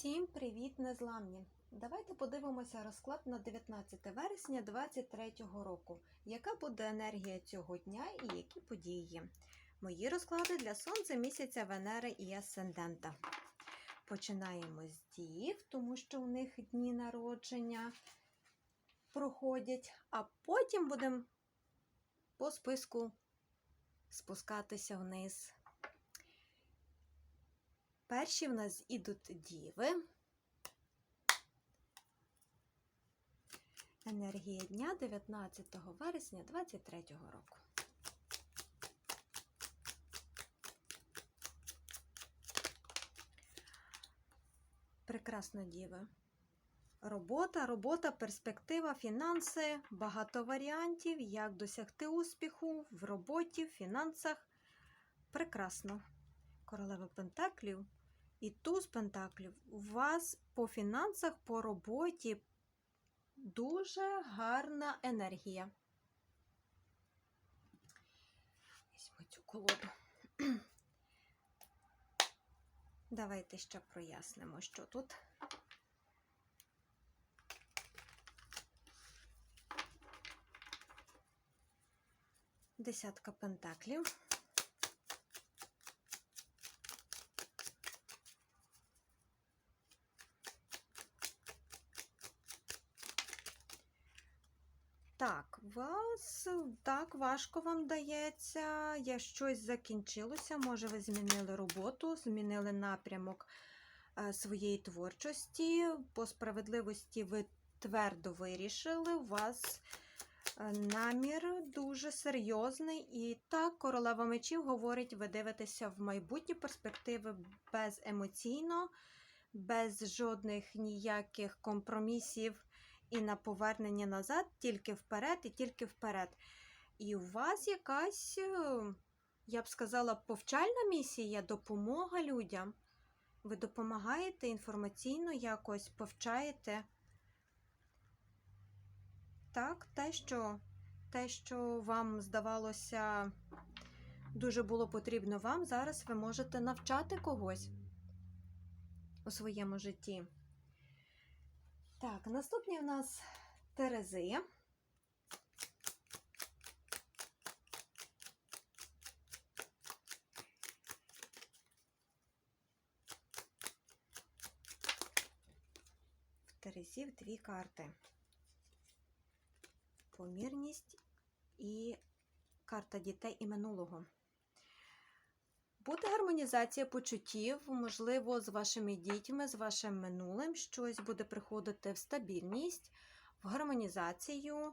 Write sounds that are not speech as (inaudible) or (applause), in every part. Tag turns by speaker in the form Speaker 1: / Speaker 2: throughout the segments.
Speaker 1: Всім привіт, незламні! Давайте подивимося розклад на 19 вересня 2023 року. Яка буде енергія цього дня і які події? Мої розклади для Сонця, місяця, Венери і Асцендента. Починаємо з дів, тому що у них дні народження проходять, а потім будемо по списку спускатися вниз. Перші в нас ідуть діви. Енергія дня 19 вересня 2023 року. Прекрасно діви. Робота, робота, перспектива, фінанси, багато варіантів, як досягти успіху в роботі, в фінансах. Прекрасно. Королева Пентаклів і туз Пентаклів. У вас по фінансах, по роботі дуже гарна енергія. Візьму цю колоду. (clears throat) Давайте ще прояснимо, що тут. Десятка пентаклів. Так, вас так важко вам дається. Я щось закінчилося. Може, ви змінили роботу, змінили напрямок е, своєї творчості. По справедливості ви твердо вирішили. У вас е, намір дуже серйозний. І так, королева мечів говорить, ви дивитеся в майбутні перспективи беземоційно, без жодних ніяких компромісів і на повернення назад, тільки вперед і тільки вперед. І у вас якась, е, я б сказала, повчальна місія, допомога людям. Ви допомагаєте інформаційно якось повчаєте. Так, те, що, те, що вам здавалося, дуже було потрібно вам, зараз ви можете навчати когось у своєму житті. Так, наступні в нас Терези. В Терезів дві карти. Помірність і карта дітей і минулого. Буде гармонізація почуттів, можливо, з вашими дітьми, з вашим минулим, щось буде приходити в стабільність, в гармонізацію.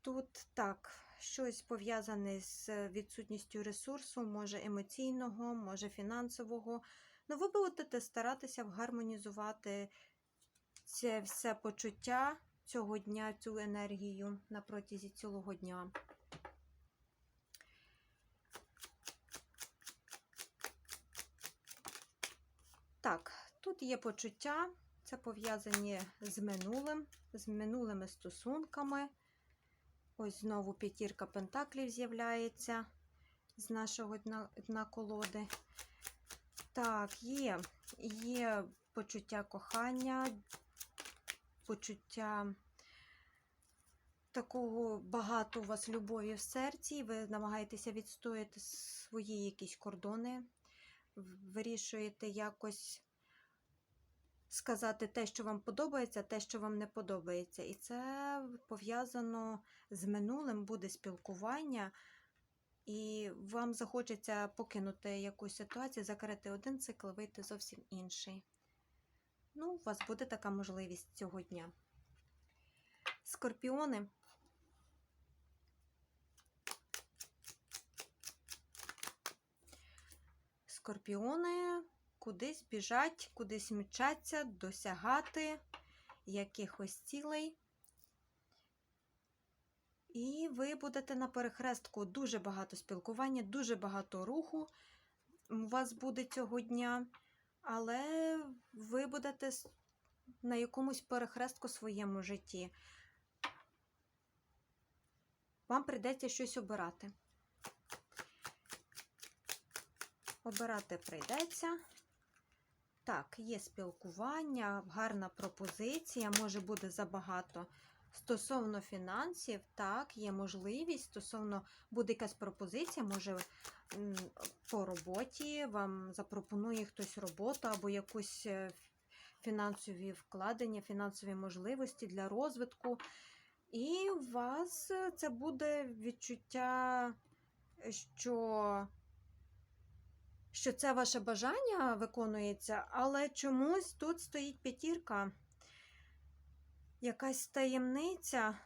Speaker 1: Тут так, щось пов'язане з відсутністю ресурсу, може емоційного, може фінансового. Ну, ви будете старатися гармонізувати це все почуття цього дня, цю енергію на протязі цілого дня. Так, тут є почуття, це пов'язані з минулим, з минулими стосунками. Ось знову п'ятірка пентаклів з'являється з нашого дна, дна колоди. Так, є, є почуття кохання, почуття такого багато у вас любові в серці, ви намагаєтеся відстояти свої якісь кордони вирішуєте якось сказати те, що вам подобається, те, що вам не подобається. І це пов'язано з минулим, буде спілкування, і вам захочеться покинути якусь ситуацію, закрити один цикл, вийти зовсім інший. Ну, у вас буде така можливість цього дня. Скорпіони. Скорпіони кудись біжать, кудись мчаться, досягати якихось цілей. І ви будете на перехрестку дуже багато спілкування, дуже багато руху у вас буде цього дня, але ви будете на якомусь перехрестку в своєму житті. Вам прийдеться щось обирати. Обирати прийдеться. Так, є спілкування, гарна пропозиція, може бути забагато. Стосовно фінансів, так, є можливість. Стосовно буде якась пропозиція, може по роботі вам запропонує хтось роботу або якусь е, фінансові вкладення, фінансові можливості для розвитку. І у вас це буде відчуття, що, що це ваше бажання виконується, але чомусь тут стоїть п'ятірка. Якась таємниця,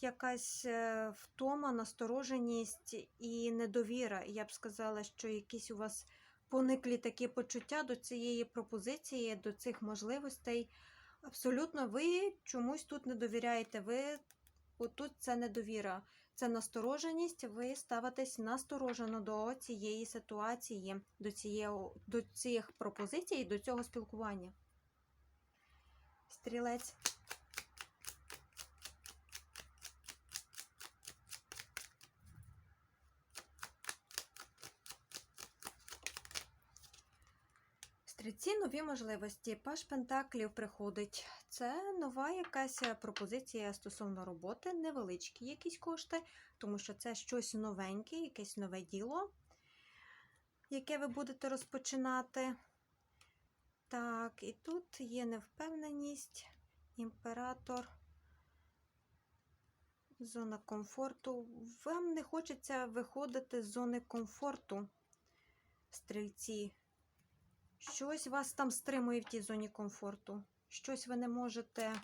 Speaker 1: якась е, втома, настороженість і недовіра. Я б сказала, що якісь у вас пониклі такі почуття до цієї пропозиції, до цих можливостей. Абсолютно, ви чомусь тут не довіряєте. Ви отут це недовіра, це настороженість. Ви ставитесь насторожено до цієї ситуації, до, цієї, до цих пропозицій, до цього спілкування. Стрілець. Стрільці нові можливості. Паш Пентаклів приходить. Це нова якась пропозиція стосовно роботи, невеличкі якісь кошти, тому що це щось новеньке, якесь нове діло, яке ви будете розпочинати. Так, і тут є невпевненість, імператор, зона комфорту. Вам не хочеться виходити з зони комфорту, стрільці. Щось вас там стримує в тій зоні комфорту. Щось ви не можете.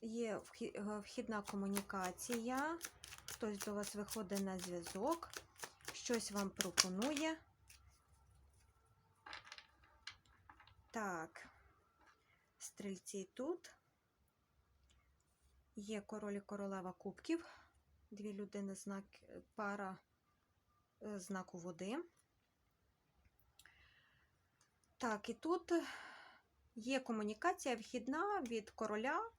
Speaker 1: Є е, вхідна комунікація, хтось до вас виходить на зв'язок, щось вам пропонує. Так, стрільці тут. Є король і королева кубків. Дві людини, знак, пара е, знаку води. Так, і тут є комунікація вхідна від короля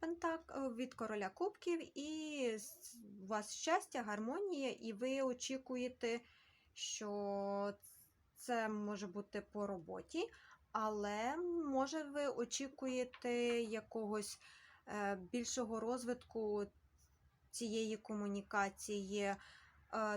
Speaker 1: Пентак, е, від короля кубків, і у вас щастя, гармонія, і ви очікуєте, що це може бути по роботі, але може ви очікуєте якогось е, більшого розвитку цієї комунікації.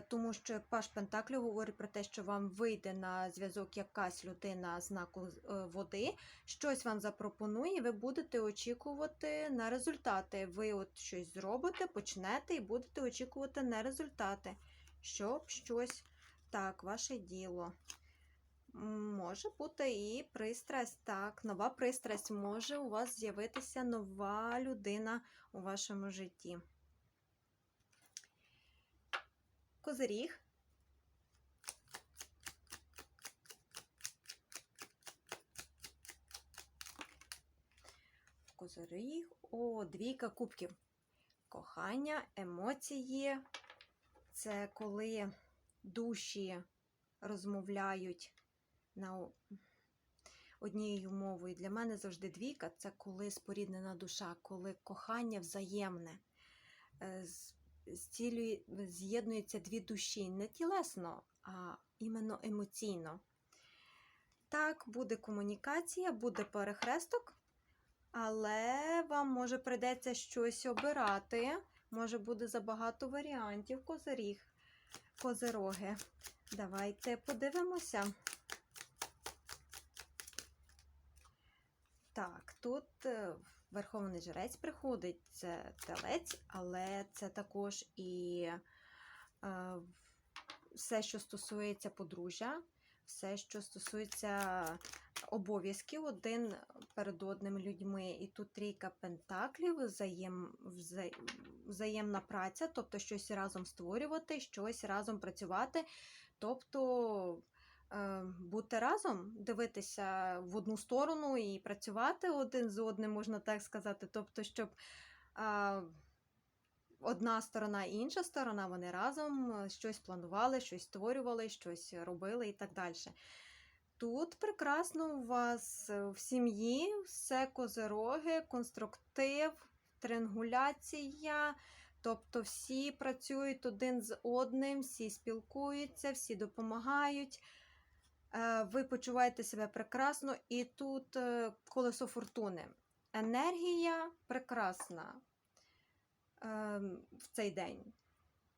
Speaker 1: Тому що Паш Пентаклів говорить про те, що вам вийде на зв'язок якась людина знаку е, води, щось вам запропонує, ви будете очікувати на результати. Ви от щось зробите, почнете і будете очікувати на результати, щоб щось так, ваше діло. Може бути і пристрасть, так, нова пристрасть, може у вас з'явитися нова людина у вашому житті. Козиріг. Козиріг. О, двійка кубків. Кохання, емоції. Це коли душі розмовляють на однією мовою. Для мене завжди двійка це коли споріднена душа, коли кохання взаємне. З'єднуються дві душі не тілесно, а іменно емоційно. Так, буде комунікація, буде перехресток, але вам може прийдеться щось обирати. Може буде забагато варіантів козиріг, козироги. Давайте подивимося. Так, тут е, Верховний жрець приходить, це телець, але це також і е, все, що стосується подружжя, все, що стосується обов'язків один перед одним людьми. І тут трійка пентаклів, взаєм, вза, взаємна праця, тобто щось разом створювати, щось разом працювати. Тобто бути разом, дивитися в одну сторону і працювати один з одним, можна так сказати. Тобто, щоб е, одна сторона і інша сторона, вони разом е, щось планували, щось створювали, щось робили і так далі. Тут прекрасно у вас е, в сім'ї все козироги, конструктив, триангуляція. Тобто всі працюють один з одним, всі спілкуються, всі допомагають. Е, Ви почуваєте себе прекрасно, і тут е, колесо фортуни. Енергія прекрасна е, в цей день.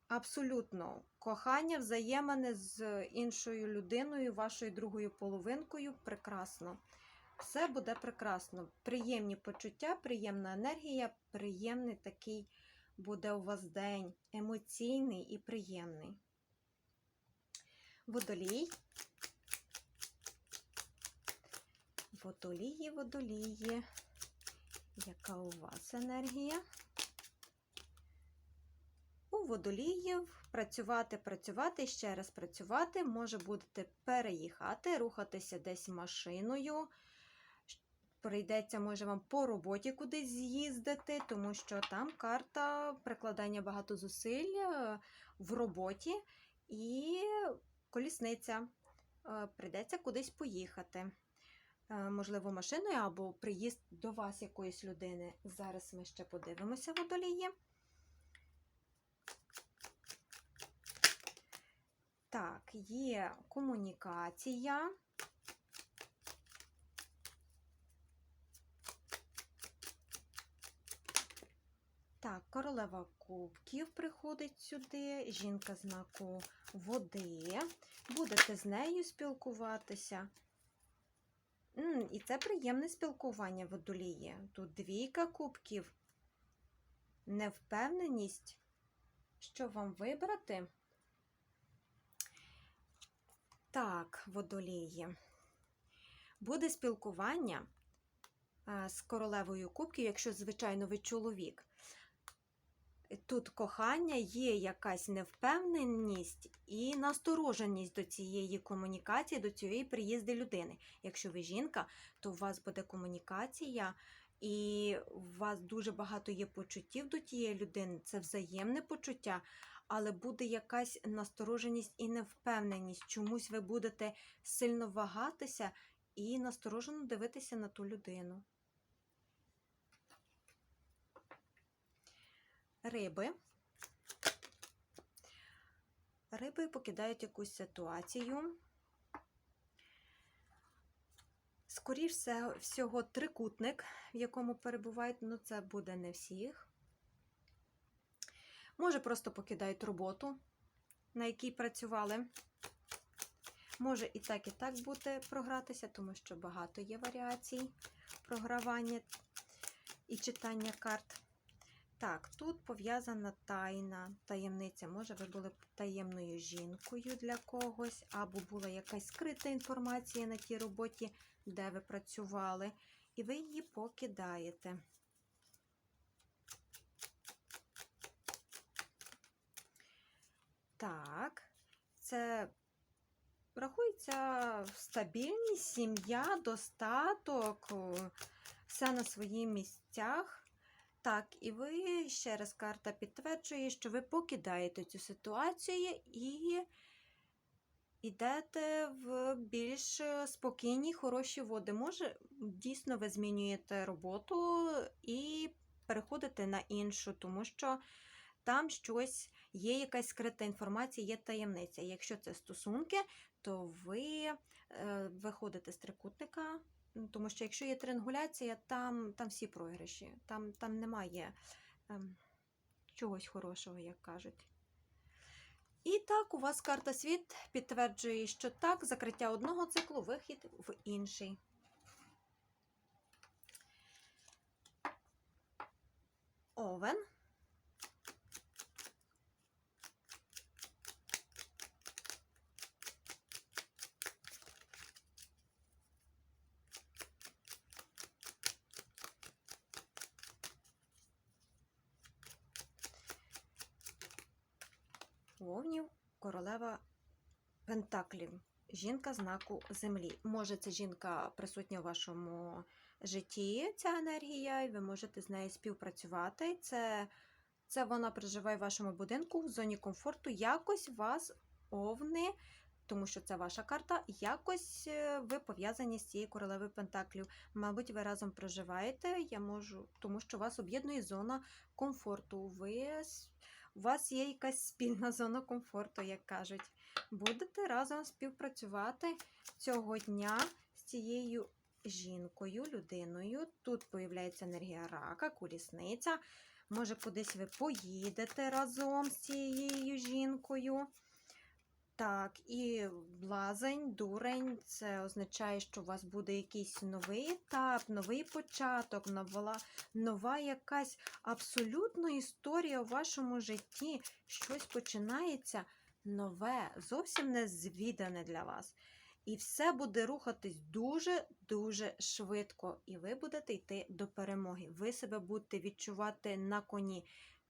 Speaker 1: Абсолютно. Кохання, взаємини з іншою людиною, вашою другою половинкою прекрасно. Все буде прекрасно. Приємні почуття, приємна енергія, приємний такий буде у вас день, емоційний і приємний. Водолій. Водолії, водолії. Яка у вас енергія? У водоліїв працювати, працювати, ще раз працювати. Може будете переїхати, рухатися десь машиною. Прийдеться, може, вам по роботі кудись з'їздити, тому що там карта прикладання багато зусиль е, в роботі і колісниця. Е, Прийдеться кудись поїхати. Е, Можливо, машиною або приїзд до вас якоїсь людини. Зараз ми ще подивимося водолії. Так, є комунікація. Так, королева кубків приходить сюди, жінка знаку води. Будете з нею спілкуватися. І це приємне спілкування водоліє. Тут двійка кубків. Невпевненість, що вам вибрати. Так, водолії. Буде спілкування а, з королевою кубків, якщо, звичайно, ви чоловік. Тут кохання, є якась невпевненість і настороженість до цієї комунікації, до цієї приїзди людини. Якщо ви жінка, то у вас буде комунікація, і у вас дуже багато є почуттів до тієї людини. Це взаємне почуття, але буде якась настороженість і невпевненість. Чомусь ви будете сильно вагатися і насторожено дивитися на ту людину. Риби. Риби покидають якусь ситуацію. Скоріш все- всього, трикутник, в якому перебувають, ну це буде не всіх. Може, просто покидають роботу, на якій працювали. Може і так, і так бути програтися, тому що багато є варіацій програвання і читання карт. Так, тут пов'язана тайна, таємниця. Може, ви були таємною жінкою для когось, або була якась скрита інформація на тій роботі, де ви працювали, і ви її покидаєте. Так, це рахується стабільність, сім'я, достаток, все на своїх місцях. Так, і ви ще раз карта підтверджує, що ви покидаєте цю ситуацію і йдете в більш спокійні, хороші води. Може, дійсно ви змінюєте роботу і переходите на іншу, тому що там щось є якась скрита інформація, є таємниця. Якщо це стосунки, то ви е, виходите з трикутника. Тому що якщо є триангуляція, там, там всі програші, там, там немає ем, чогось хорошого, як кажуть. І так, у вас карта світ підтверджує, що так, закриття одного циклу, вихід в інший. Овен. Королева Пентаклів. Жінка знаку землі. Може, це жінка присутня у вашому житті, ця енергія, і ви можете з нею співпрацювати. Це, це вона проживає в вашому будинку в зоні комфорту. Якось вас овни, тому що це ваша карта, якось е, ви пов'язані з цією королевою Пентаклів. Мабуть, ви разом проживаєте. Я можу, тому що вас об'єднує зона комфорту. Ви У вас є якась спільна зона комфорту, як кажуть. Будете разом співпрацювати цього дня з цією жінкою, людиною. Тут появляється енергія рака, колісниця. Може, кудись ви поїдете разом з цією жінкою. Так, і блазень, дурень це означає, що у вас буде якийсь новий етап, новий початок, нова, нова якась абсолютно історія у вашому житті. Щось починається нове, зовсім незвідане для вас. І все буде рухатись дуже-дуже швидко, і ви будете йти до перемоги. Ви себе будете відчувати на коні.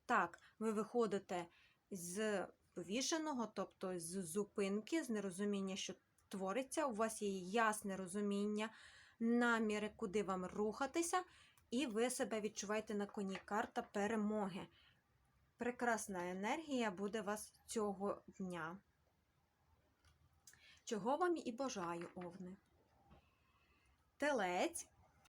Speaker 1: Так, ви виходите з повішеного, тобто з зупинки, з нерозуміння, що твориться. У вас є ясне розуміння, наміри, куди вам рухатися, і ви себе відчуваєте на коні. Карта перемоги. Прекрасна енергія буде вас цього дня. Чого вам і бажаю, овни. Телець